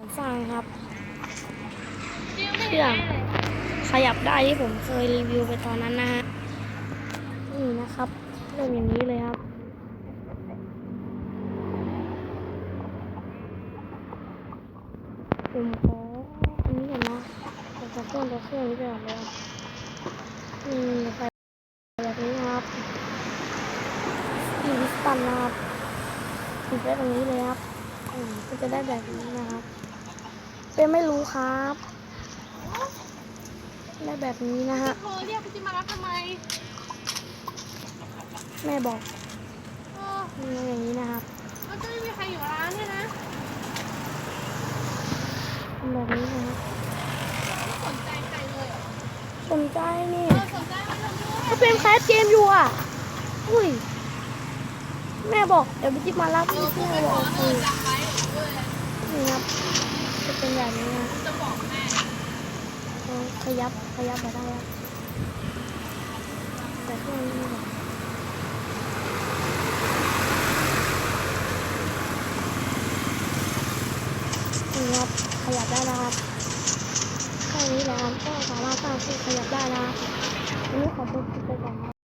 ผมสร้างครับจิ้วไม่เครื่เห็อนงได้เลยขยับได้ที่ผมเคยรีวิวไปตอนนั้นนะฮะ นี่นะครับเริ่มอย่างนี้เลยครับ ผมขออันนี้ก่อนนะผมจะเครื่องตัวเครื่องนี้ไปก่อนเลยครับนี่ไฟแบบนี้นะครับอีวิสตันนะครับติดไว้ตรงนี้เลยครับอืมก็จะได้แบบนี้นะครับ เป็นไม่รู้ครับได้แบบนี้นะฮะ โทรเรียกพี่จิมารับทำไมแม่บอกเออนี่อย่างนี้นะครับมันจะไม่มีใครอยู่ร้านเนี่ยนะทำแบบนี้นะครับไม่สนใจใครเลยเหรอสนใจนี่ เออสนใจไม่ทำด้วยก็เป็นแคสเกมอยู่อะ อุ้ย แม่บอก เดี๋ยวพี่จิ๊บมารับเอพี่อแม่ไม่บขออกเอคืออจำไว้ด้วย นี่ครับ จะ เป็นแบบนี้นะจะบอกแม่ขยับขยับไปได้แต่เครื่องนี้แบบนี่ครับขยับได้แล้วครับแค่นี้และครับก็สามารถสร้างเครื่ขยับได้นะครับอันนี้ขอตัวคิดไปก่อน